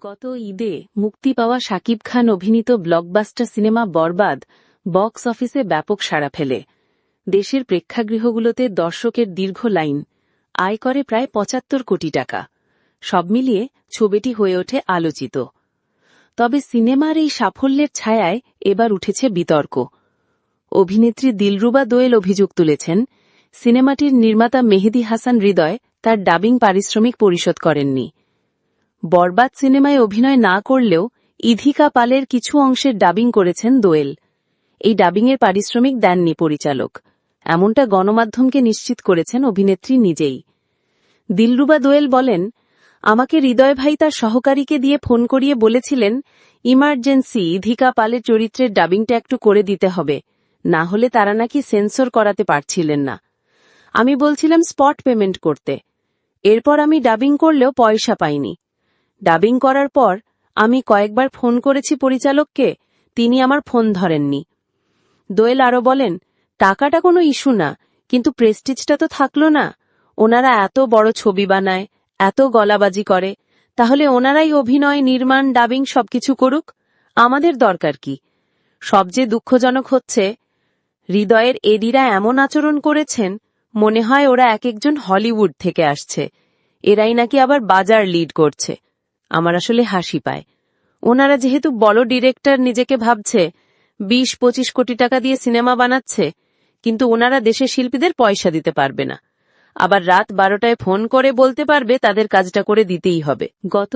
গত ঈদে মুক্তি পাওয়া শাকিব খান অভিনীত ব্লকবাস্টার সিনেমা বরবাদ বক্স অফিসে ব্যাপক সাড়া ফেলে। দেশের প্রেক্ষাগৃহগুলোতে দর্শকের দীর্ঘ লাইন। আয় করে প্রায় পঁচাত্তর কোটি টাকা। সব মিলিয়ে ছবিটি হয়ে ওঠে আলোচিত। তবে সিনেমার এই সাফল্যের ছায়ায় এবার উঠেছে বিতর্ক। অভিনেত্রী দিলরুবা দোয়েল অভিযোগ তুলেছেন, সিনেমাটির নির্মাতা মেহেদি হাসান হৃদয় তার ডাবিং পারিশ্রমিক পরিশোধ করেননি। বরবাদ সিনেমায় অভিনয় না করলেও ইধিকা পালের কিছু অংশের ডাবিং করেছেন দোয়েল। এই ডাবিংয়ের পারিশ্রমিক দেননি পরিচালক। এমনটা গণমাধ্যমকে নিশ্চিত করেছেন অভিনেত্রী নিজেই। দিলরুবা দোয়েল বলেন, আমাকে হৃদয় ভাই তার সহকারীকে দিয়ে ফোন করিয়ে বলেছিলেন, ইমার্জেন্সি, ইধিকা পালের চরিত্রের ডাবিংটা একটু করে দিতে হবে। না হলে তারা নাকি সেন্সর করাতে পারছিলেন না। আমি বলছিলাম স্পট পেমেন্ট করতে। এরপর আমি ডাবিং করলেও পয়সা পাইনি। ডাবিং করার পর আমি কয়েকবার ফোন করেছি পরিচালককে, তিনি আমার ফোন ধরেননি। দোয়েল আরও বলেন, টাকাটা কোনো ইস্যু না, কিন্তু প্রেস্টিজটা তো থাকল না। ওনারা এত বড় ছবি বানায়, এত গলাবাজি করে, তাহলে ওনারাই অভিনয়, নির্মাণ, ডাবিং সবকিছু করুক? আমাদের দরকার কি? সবচেয়ে দুঃখজনক হচ্ছে, হৃদয়ের এডিরা এমন আচরণ করেছেন, মনে হয় ওরা এক একজন হলিউড থেকে আসছে। এরাই নাকি আবার বাজার লিড করছে। আমার আসলে হাসি পায়। ওনারা যেহেতু বড় ডিরেক্টর নিজেকে ভাবছে বিশ পঁচিশ কোটি টাকা দিয়ে সিনেমা বানাচ্ছে, কিন্তু ওনারা দেশের শিল্পীদের পয়সা দিতে পারবে না। আবার রাত বারোটায় ফোন করে বলতে পারবে তাদের কাজটা করে দিতেই হবে। গত